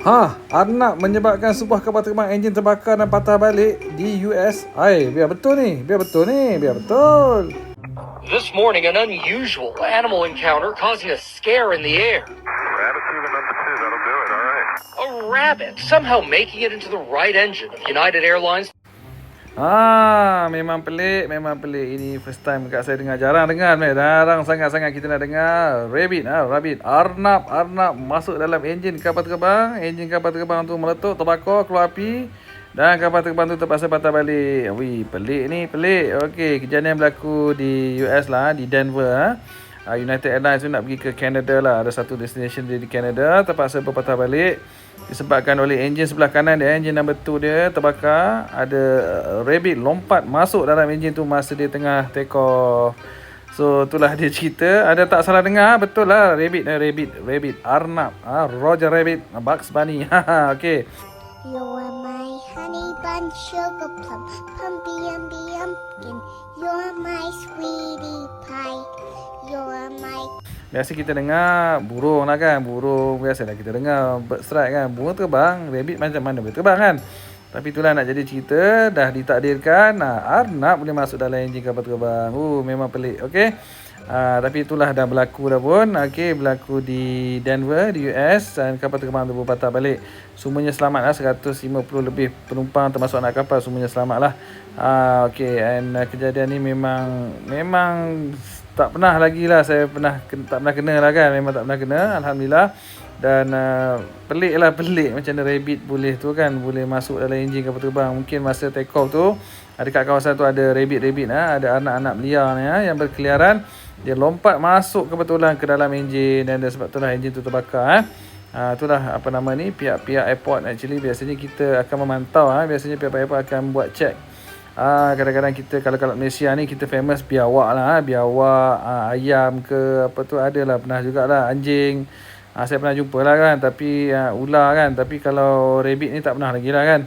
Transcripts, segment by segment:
Ha, Arnab menyebabkan sebuah kapal terbang enjin terbakar dan patah balik di US. Hai, biar betul ni. Biar betul ni. Biar betul. This morning, an unusual animal encounter causing a scare in the air. Rabbit to number two, that'll do it, all right. A rabbit somehow making it into the right engine of United Airlines Ah, memang pelik, memang pelik. Ini first time kat saya dengar. Jarang dengar ni. Jarang sangat-sangat kita nak dengar. Rabbit, ah, rabbit. Arnab, Arnab masuk dalam enjin kapal terbang. Enjin kapal terbang tu meletup, terbakar, keluar api. Dan kapal terbang tu terpaksa patah balik. Wih, pelik ni, pelik. Okey, kejadian berlaku di US lah, di Denver. Ah. Uh, United Airlines tu nak pergi ke Canada lah. Ada satu destination dia di Canada. Terpaksa berpatah balik. Disebabkan oleh enjin sebelah kanan dia. Enjin number 2 dia terbakar. Ada uh, rabbit lompat masuk dalam enjin tu masa dia tengah take off. So itulah dia cerita. Ada tak salah dengar? Betul lah. Rabbit, eh, rabbit, rabbit. Arnab. Ah, Roger Rabbit. Bugs Bunny. okay. You're my honey bun, sugar plum, pumpy umby umpkin. You're my sweetie pie. Biasa kita dengar burung lah kan. Burung biasalah kita dengar. Bird strike kan. Burung terbang, rabbit macam mana boleh terbang kan? Tapi itulah nak jadi cerita. Dah ditakdirkan. Nah, Arnab boleh masuk dalam enjin kapal terbang. Uh, memang pelik, okay Uh, tapi itulah dah berlaku dah pun. Okay, Berlaku di Denver, di US Dan kapal terbang tu patah balik. Semuanya selamat lah. 150 lebih penumpang termasuk anak kapal. Semuanya selamat lah. Uh, Okay, and uh, kejadian ni memang Memang tak pernah lagi lah saya pernah tak pernah kena lah kan memang tak pernah kena alhamdulillah dan uh, pelik lah pelik macam mana rabbit boleh tu kan boleh masuk dalam enjin kapal terbang mungkin masa take off tu ada kat kawasan tu ada rabbit-rabbit ha? ada anak-anak liar ni ha? yang berkeliaran dia lompat masuk kebetulan ke dalam enjin dan sebab tu lah enjin tu terbakar ha? Ha, itulah apa nama ni pihak-pihak airport actually biasanya kita akan memantau ha? biasanya pihak-pihak airport akan buat check Ah kadang-kadang kita kalau kalau Malaysia ni kita famous biawak lah, ah. biawak, ah, ayam ke apa tu ada lah pernah jugalah anjing. Ah saya pernah jumpa lah kan tapi ah, ular kan tapi kalau rabbit ni tak pernah lagi lah kan.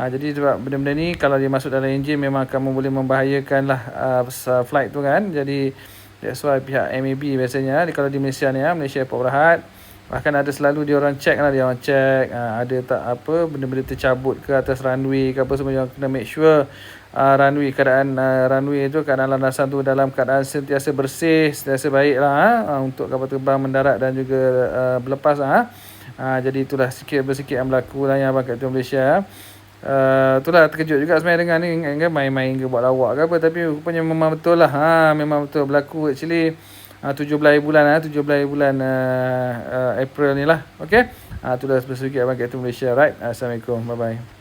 Ah jadi sebab benda-benda ni kalau dia masuk dalam enjin memang akan boleh membahayakan lah uh, flight tu kan. Jadi that's why pihak MAB biasanya kalau di Malaysia ni ah Malaysia Airport Berhad Bahkan ada selalu dia orang check lah dia orang check uh, ada tak apa benda-benda tercabut ke atas runway ke apa semua yang kena make sure uh, runway keadaan uh, runway tu keadaan landasan tu dalam keadaan sentiasa bersih sentiasa baik lah uh, untuk kapal terbang mendarat dan juga uh, berlepas lah uh, jadi itulah sikit bersikit yang berlaku lah yang Abang Kapten Malaysia Uh, itulah terkejut juga sebenarnya dengan ni kan main-main ke buat lawak ke apa tapi rupanya memang betul lah ha, memang betul berlaku actually uh, 17 bulan uh, 17 bulan uh, uh, April ni lah. Okay? Uh, itulah sedikit Abang Kapten Malaysia. Right Assalamualaikum. Bye bye